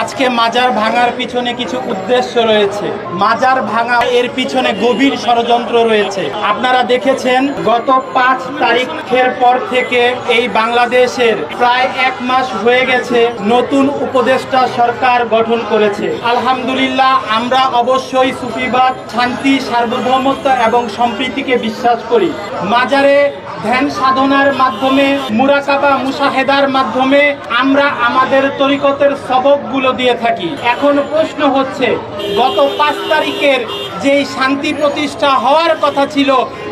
আজকে মাজার ভাঙার পিছনে কিছু উদ্দেশ্য রয়েছে। মাজার ভাঙা এর পিছনে গভীর ষড়যন্ত্র রয়েছে। আপনারা দেখেছেন, গত পাঁচ তারিখের পর থেকে এই বাংলাদেশের প্রায় এক মাস হয়ে গেছে নতুন উপদেষ্টা সরকার গঠন করেছে। আলহামদুলিল্লাহ, আমরা অবশ্যই সুফিবাদ, শান্তি, সার্বভৌমত্ব এবং সম্প্রীতিকে বিশ্বাস করি। মাজারে ধ্যান সাধনার মাধ্যমে, মুরাকাবা মুসাহেদার মাধ্যমে আমরা আমাদের তরিকতের সবকগুলো দিয়ে থাকি। এখন প্রশ্ন হচ্ছে, গত পাঁচ তারিখের যেই শান্তি প্রতিষ্ঠা হওয়ার কথা ছিল,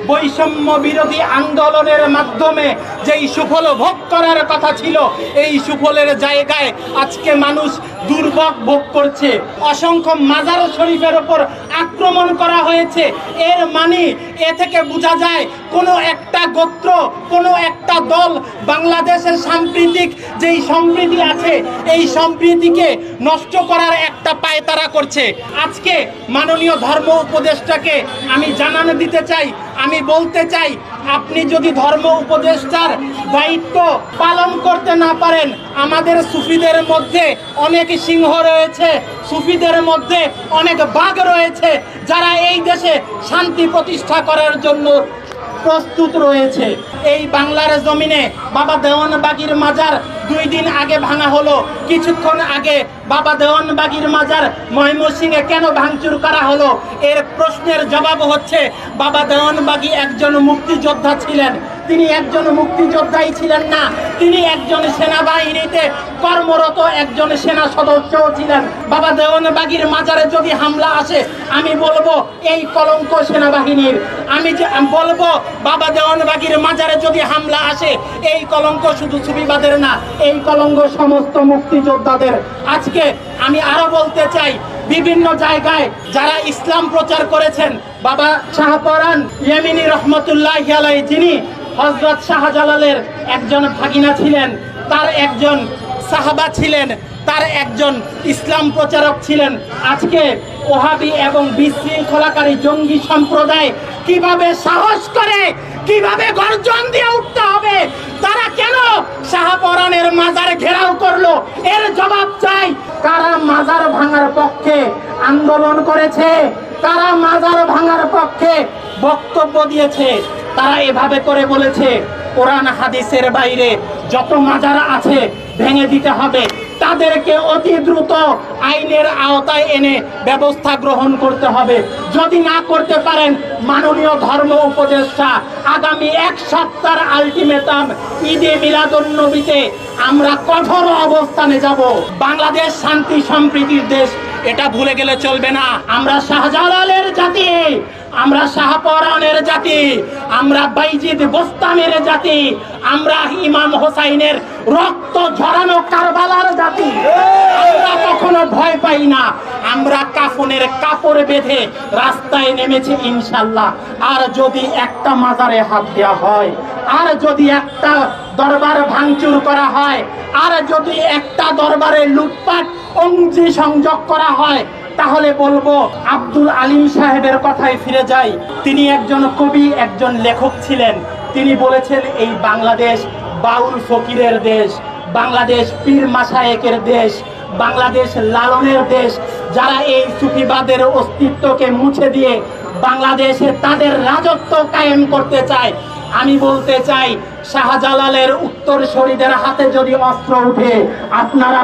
বৈষম্য বিরোধী আন্দোলনের মাধ্যমে যেই সুফল ভোগ করার কথা ছিল, এই সুফলের জায়গায় আজকে মানুষ দুর্ভোগ ভোগ করছে। অসংখ্য মাজার শরীফের ওপর আক্রমণ করা হয়েছে। এর মানে এ থেকে বোঝা যায়, কোনো একটা গোত্র, কোনো একটা দল বাংলাদেশের সাম্প্রতিক যেই সম্প্রীতি আছে, এই সম্প্রীতিকে নষ্ট করার একটা পায়তারা করছে। আজকে মাননীয় ধর্ম উপদেষ্টাকে আমি জানানো দিতে চাই, আমি বলতে চাই আপনি যদি ধর্ম উপদেষ্টার দায়িত্ব পালন করতে না পারেন, আমাদের সুফিদের মধ্যে অনেক সিংহ রয়েছে, সুফিদের মধ্যে অনেক বাঘ রয়েছে, যারা এই দেশে শান্তি প্রতিষ্ঠা করার জন্য প্রস্তুত রয়েছে। এই বাংলার জমিনে বাবা দেওয়ানবাগির মাজার দুই দিন আগে ভাঙা হলো। কিছুক্ষণ আগে বাবা দেওয়ানবাগির মাজার ময়মনসিংহে কেন ভাঙচুর করা হলো? এর প্রশ্নের জবাব হচ্ছে, বাবা দেওয়ানবাগি একজন মুক্তিযোদ্ধা ছিলেন। তিনি একজন মুক্তিযোদ্ধাই ছিলেন না, তিনি একজন সেনাবাহিনীতে কর্মরত একজন সেনা সদস্যও ছিলেন। বাবা দেওয়ানবাগির মাজারে যদি হামলা আসে, আমি বলব এই কলঙ্ক সেনাবাহিনীর। আমি যে বলব, বাবা দেওয়ানবাগির মাজারে যদি হামলা আসে, এই কলঙ্ক শুধু সুবিবাদের না এই কলঙ্গ সমস্ত মুক্তিযোদ্ধাদের। আজকে আমি আরও বলতে চাই, বিভিন্ন জায়গায় যারা ইসলাম প্রচার করেছেন, বাবা শাহপরান ইয়েমিনী রহমতুল্লাহ আলাই যিনি হজরত শাহজালালের একজন ভাগিনা ছিলেন, তার একজন সাহাবা ছিলেন, তার একজন ইসলাম প্রচারক ছিলেন। আজকে ওহাবি এবং বিশৃঙ্খলাকারী জঙ্গি সম্প্রদায় কীভাবে সাহস করে, কীভাবে গর্জন দিয়ে উঠতে শাহপরানের মাজার ঘেরাও করল। এর জবাব চাই কারা মাজার ভাঙার পক্ষে আন্দোলন করেছে, তারা মাজার ভাঙার পক্ষে বক্তব্য দিয়েছে, তারা এভাবে করে বলেছে, কোরআন হাদিসের বাইরে যত মাজার আছে ভেঙে দিতে হবে। তাদেরকে অতি দ্রুত আইনের আওতায় এনে ব্যবস্থা গ্রহণ করতে হবে। যদি না করতে পারেন, মাননীয় ধর্ম উপদেষ্টা, আগামী এক সপ্তাহ আলটিমেটাম ঈদে মিলাদুন্নবীতে আমরা কঠোর অবস্থানে যাব। বাংলাদেশ শান্তি সম্প্রীতির দেশ, এটা ভুলে গেলে চলবে না। আমরা শাহজালালের জাতি, আমরা শাহপরানের জাতি, আমরা বাইজিদ বোস্তামের জাতি, আমরা ইমাম হোসাইনের রক্ত ঝরানো কারবালার জাতি। আমরা কখনো ভয় পাই না। আমরা কাফনের কাপড় বেঁধে রাস্তায় নেমেছি ইনশাল্লাহ আর যদি একটা মাজারে হাত দেওয়া হয়, আর যদি একটা দরবার ভাঙচুর করা হয়, আর যদি একটা দরবারে লুটপাট অংশী সংযোগ করা হয়, তাহলে বলব আব্দুল আলিম সাহেবের কথায় ফিরে যাই। তিনি একজন কবি, একজন লেখক ছিলেন। তিনি বলেছেন, এই বাংলাদেশ বাউল ফকিরের দেশ, বাংলাদেশ পীর মাসায়েকের দেশ, বাংলাদেশ লালনের দেশ, যারা এই সুফিবাদের অস্তিত্বকে মুছে দিয়ে বাংলাদেশে তাদের রাজত্ব কায়েম করতে চায়। আমি বলতে চাই, শাহজালালের উত্তর শরীরের হাতে যদি অস্ত্র উঠে, আপনারা